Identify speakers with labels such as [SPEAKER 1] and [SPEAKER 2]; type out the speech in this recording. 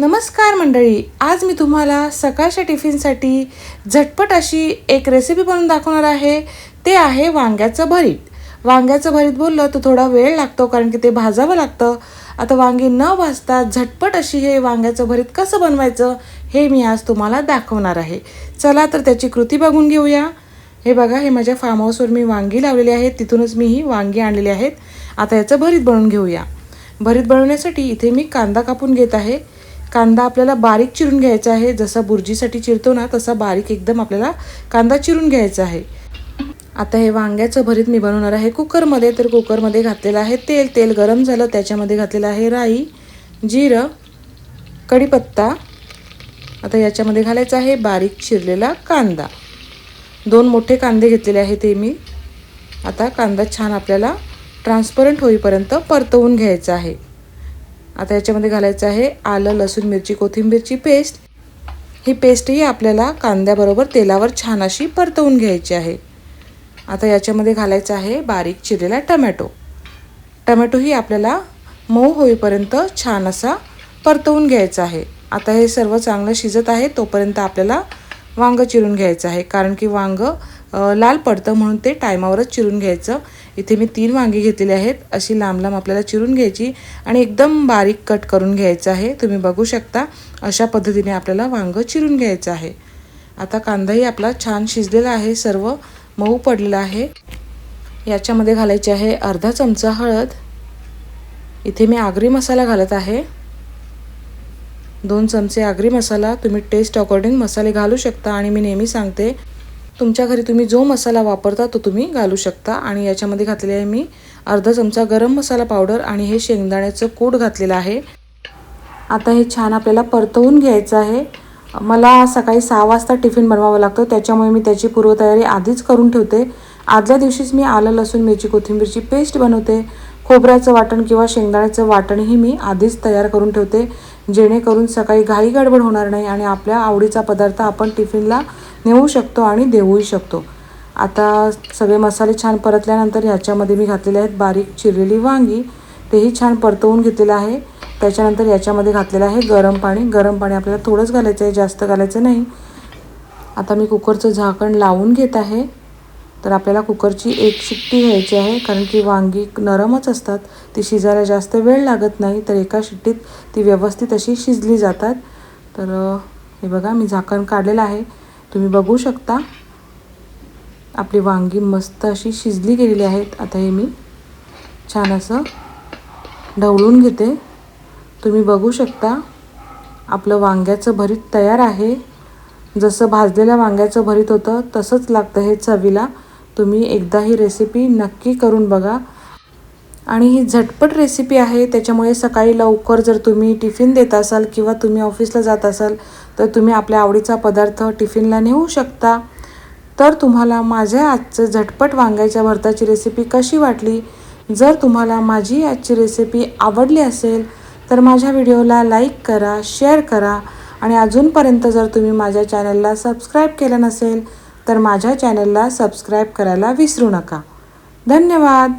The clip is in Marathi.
[SPEAKER 1] नमस्कार मंडळी आज मी तुम्हाला सकाळच्या टिफिनसाठी झटपट अशी एक रेसिपी बनवून दाखवणार आहे. ते आहे वांग्याचं भरीत. वांग्याचं भरीत बोललं तर थोडा वेळ लागतो कारण की ते भाजावं लागतं. आता वांगी न भाजता झटपट अशी हे वांग्याचं भरीत कसं बनवायचं हे मी आज तुम्हाला दाखवणार आहे. चला तर त्याची कृती बघून घेऊया. हे बघा हे माझ्या फार्म हाऊसवर मी वांगी लावलेली आहेत तिथूनच मी ही वांगी आणलेली आहेत. आता याचं भरीत बनवून घेऊया. भरीत बनवण्यासाठी इथे मी कांदा कापून घेत आहे. कांदा आपल्याला बारीक चिरून घ्यायचा आहे. जसा बुर्जीसाठी चिरतो ना तसा बारीक एकदम आपल्याला कांदा चिरून घ्यायचा आहे. आता हे वांग्याचं भरीत मी बनवणार आहे कुकरमध्ये. तर कुकरमध्ये घातलेलं आहे तेल. तेल गरम झालं त्याच्यामध्ये घातलेलं आहे राई जिरं कढीपत्ता. आता याच्यामध्ये घालायचं आहे बारीक चिरलेला कांदा. दोन मोठे कांदे घेतलेले आहे ते मी. आता कांदा छान आपल्याला ट्रान्सपरंट होईपर्यंत परतवून घ्यायचा आहे. आता याच्यामध्ये घालायचं आहे आलं लसूण मिरची कोथिंबीरची पेस्ट. ही पेस्टही आपल्याला कांद्याबरोबर तेलावर छान अशी परतवून घ्यायची आहे. आता याच्यामध्ये घालायचं आहे बारीक चिरलेला टमॅटो. टमॅटोही आपल्याला मऊ होईपर्यंत छान असा परतवून घ्यायचा आहे. आता हे सर्व चांगलं शिजत आहे तोपर्यंत आपल्याला वांगं चिरून घ्यायचं आहे. कारण की वांगं लाल पडतं म्हणून ते टायमावरच चिरून घ्यायचं. इथे मी तीन वांगी घेतलेली आहेत. अशी लांब लांब आपल्याला चिरून घ्यायची आणि एकदम बारीक कट करून घ्यायचं आहे. तुम्ही बघू शकता अशा पद्धतीने आपल्याला वांगं चिरून घ्यायचं आहे. आता कांदाही आपला छान शिजलेला आहे. सर्व मऊ पडलेला आहे. याच्यामध्ये घालायचे आहे अर्धा चमचा हळद. इथे मी आगरी मसाला घालत आहे. दोन चमचे आगरी मसाला. तुम्ही टेस्ट अकॉर्डिंग मसाले घालू शकता आणि मी नेहमी सांगते तुमच्या घरी तुम्ही जो मसाला वापरता तो तुम्ही घालू शकता. आणि याच्यामध्ये घातलेले आहे मी अर्धा चमचा गरम मसाला पावडर आणि हे शेंगदाण्याचं कूट घातलेलं आहे. आता हे छान आपल्याला परतवून घ्यायचं आहे. मला सकाळी सहा वाजता टिफिन बनवावं लागतं. त्याच्यामुळे मी त्याची पूर्वतयारी आधीच करून ठेवते. आदल्या दिवशीच मी आलं लसूण मिरची कोथिंबीरची पेस्ट बनवते. खोबऱ्याचं वाटण किंवा शेंगदाण्याचं वाटणही मी आधीच तयार करून ठेवते. जेणेकरून सकाळी घाई गडबड होणार नाही आणि आपल्या आवडीचा पदार्थ आपण टिफिनला नेऊ शकतो आणि देऊही शकतो. आता सगळे मसाले छान परतल्यानंतर ह्याच्यामध्ये मी घातलेले आहेत बारीक चिरलेली वांगी. तेही छान परतवून घेतलेलं आहे. त्याच्यानंतर याच्यामध्ये घातलेलं आहे गरम पाणी. गरम पाणी आपल्याला थोडंच घालायचं आहे जास्त घालायचं नाही. आता मी कुकरचं झाकण लावून घेत आहे. तर आपल्याला कुकरची एक शिट्टी घ्यायची आहे कारण की वांगी नरमच असतात. ती शिजायला जास्त वेळ लागत नाही तर एका शिट्टीत ती व्यवस्थित अशी शिजली जातात. तर हे बघा मी झाकण काढलेलं आहे. तुम्ही बघू शकता. आपली वांगी मस्त अशी शिजली गेलेली आहेत. आता हे मी छान असं ढवळून घेते. तुम्ही बघू शकता आपलं वांग्याचं भरीत तयार आहे. जसं भाजलेल्या वांग्याचं भरीत होतं तसंच लागतं हे चवीला. तुम्ही एकदा ही रेसिपी नक्की करून बघा. आणि ही झटपट रेसिपी आहे त्याच्यामुळे सकाळी लवकर जर तुम्ही टिफिन देत असाल किंवा तुम्ही ऑफिसला जात असाल तर तुम्ही आपल्या आवडीचा पदार्थ टिफिनला नेऊ शकता. तर तुम्हाला माझ्या आजचं झटपट वांग्याच्या भरताची रेसिपी कशी वाटली? जर तुम्हाला माझी आजची रेसिपी आवडली असेल तर माझ्या व्हिडिओला लाईक करा शेअर करा. आणि अजूनपर्यंत जर तुम्ही माझ्या चॅनलला सबस्क्राईब केलं नसेल तर माझ्या चॅनलला सबस्क्राईब करायला विसरू नका. धन्यवाद!